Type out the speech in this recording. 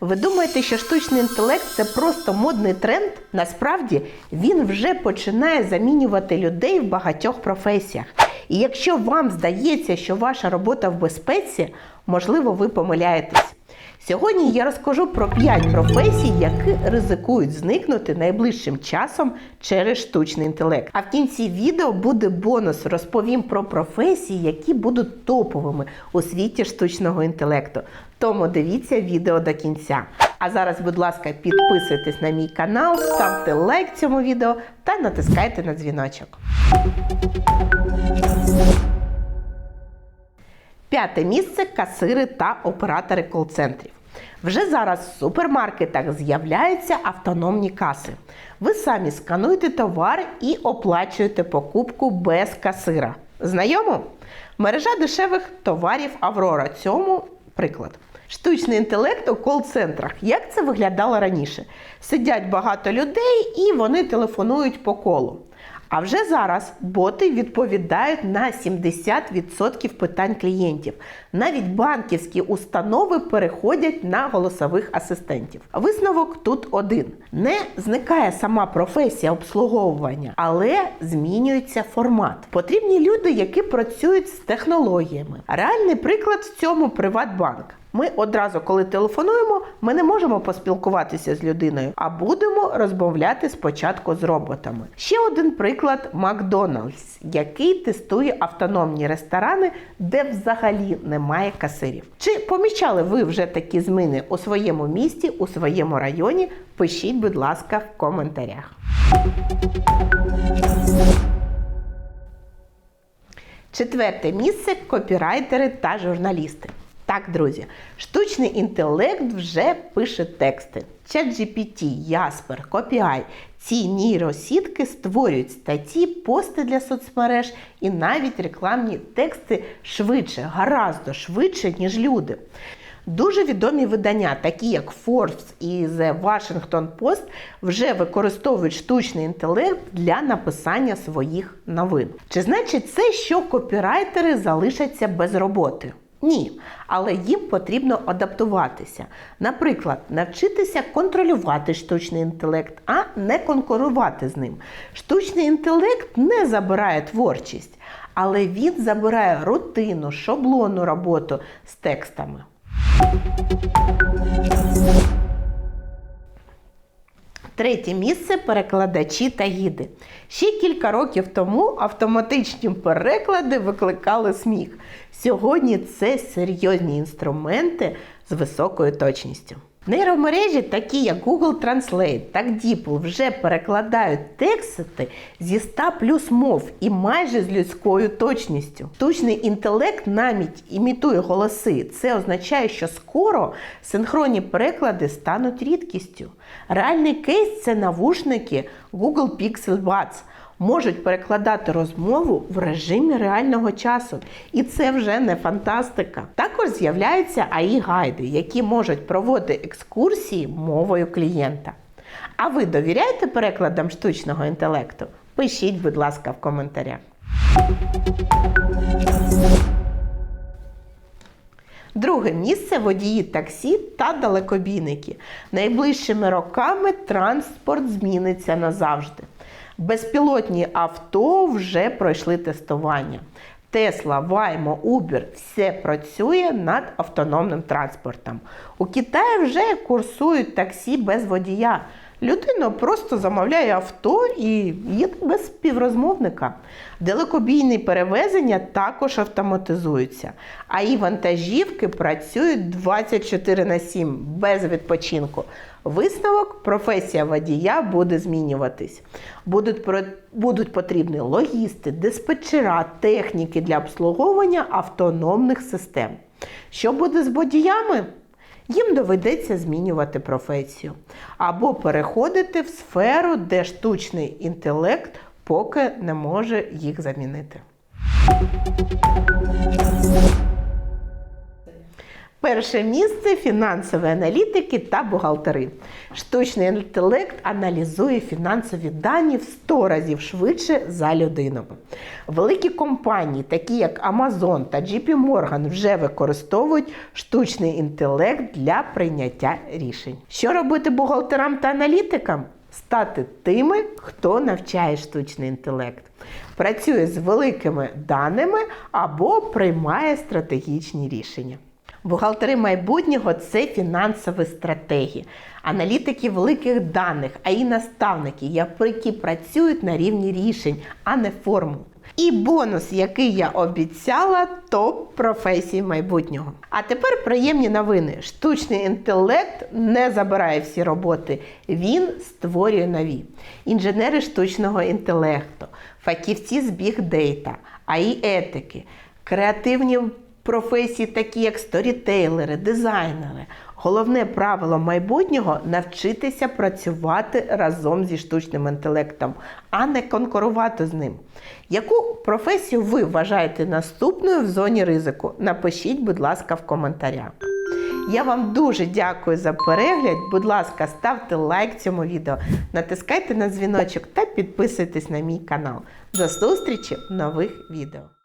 Ви думаєте, що штучний інтелект це просто модний тренд? Насправді він вже починає замінювати людей в багатьох професіях. І якщо вам здається, що ваша робота в безпеці, можливо, ви помиляєтесь. Сьогодні я розкажу про 5 професій, які ризикують зникнути найближчим часом через штучний інтелект. А в кінці відео буде бонус. Розповім про професії, які будуть топовими у світі штучного інтелекту. Тому дивіться відео до кінця. А зараз, будь ласка, підписуйтесь на мій канал, ставте лайк цьому відео та натискайте на дзвіночок. П'яте місце касири та оператори кол-центрів. Вже зараз в супермаркетах з'являються автономні каси. Ви самі скануєте товар і оплачуєте покупку без касира. Знайомо? Мережа дешевих товарів Аврора. Цьому приклад. Штучний інтелект у кол-центрах. Як це виглядало раніше? Сидять багато людей і вони телефонують по колу. А вже зараз боти відповідають на 70% питань клієнтів. Навіть банківські установи переходять на голосових асистентів. Висновок тут один: не зникає сама професія обслуговування, але змінюється формат. Потрібні люди, які працюють з технологіями. Реальний приклад в цьому Приватбанк. Ми одразу, коли телефонуємо, ми не можемо поспілкуватися з людиною, а будемо розмовляти спочатку з роботами. Ще один приклад Макдональдс, який тестує автономні ресторани, де взагалі немає касирів. Чи помічали ви вже такі зміни у своєму місті, у своєму районі? Пишіть, будь ласка, в коментарях. Четверте місце копірайтери та журналісти. Так, друзі, штучний інтелект вже пише тексти. ChatGPT, Jasper, Copy.ai – ці нейросітки створюють статті, пости для соцмереж і навіть рекламні тексти швидше, гораздо швидше, ніж люди. Дуже відомі видання, такі як Forbes і The Washington Post, вже використовують штучний інтелект для написання своїх новин. Чи значить це, що копірайтери залишаться без роботи? Ні, але їм потрібно адаптуватися. Наприклад, навчитися контролювати штучний інтелект, а не конкурувати з ним. Штучний інтелект не забирає творчість, але він забирає рутину, шаблонну роботу з текстами. Третє місце перекладачі та гіди. Ще кілька років тому автоматичні переклади викликали сміх. Сьогодні це серйозні інструменти з високою точністю. Нейромережі, такі як Google Translate та DeepL, вже перекладають тексти зі 100 плюс мов і майже з людською точністю. Штучний інтелект навіть імітує голоси. Це означає, що скоро синхронні переклади стануть рідкістю. Реальний кейс це навушники Google Pixel Buds можуть перекладати розмову в режимі реального часу. І це вже не фантастика. Також з'являються AI-гайди, які можуть проводити екскурсії мовою клієнта. А ви довіряєте перекладам штучного інтелекту? Пишіть, будь ласка, в коментарях. Друге місце водії таксі та далекобійники. Найближчими роками транспорт зміниться назавжди. Безпілотні авто вже пройшли тестування. Тесла, Ваймо, Uber – все працює над автономним транспортом. У Китаї вже курсують таксі без водія. Людина просто замовляє авто і їде без співрозмовника. Далекобійні перевезення також автоматизуються, а і вантажівки працюють 24 на 7 без відпочинку. Висновок професія водія буде змінюватись. Будуть, будуть потрібні логісти, диспетчера, техніки для обслуговування автономних систем. Що буде з водіями? Їм доведеться змінювати професію або переходити в сферу, де штучний інтелект поки не може їх замінити. Перше місце фінансові аналітики та бухгалтери. Штучний інтелект аналізує фінансові дані в 100 разів швидше за людину. Великі компанії, такі як Amazon та JP Morgan, вже використовують штучний інтелект для прийняття рішень. Що робити бухгалтерам та аналітикам? Стати тими, хто навчає штучний інтелект, працює з великими даними або приймає стратегічні рішення. Бухгалтери майбутнього це фінансові стратегії, аналітики великих даних, а і наставники, які працюють на рівні рішень, а не формул. І бонус, який я обіцяла, топ професії майбутнього. А тепер приємні новини. Штучний інтелект не забирає всі роботи, він створює нові. Інженери штучного інтелекту, фахівці з бігдейта, АІ етики, креативні професії, такі як сторітейлери, дизайнери. Головне правило майбутнього навчитися працювати разом зі штучним інтелектом, а не конкурувати з ним. Яку професію ви вважаєте наступною в зоні ризику? Напишіть, будь ласка, в коментарях. Я вам дуже дякую за перегляд. Будь ласка, ставте лайк цьому відео, натискайте на дзвіночок та підписуйтесь на мій канал. До зустрічі в нових відео.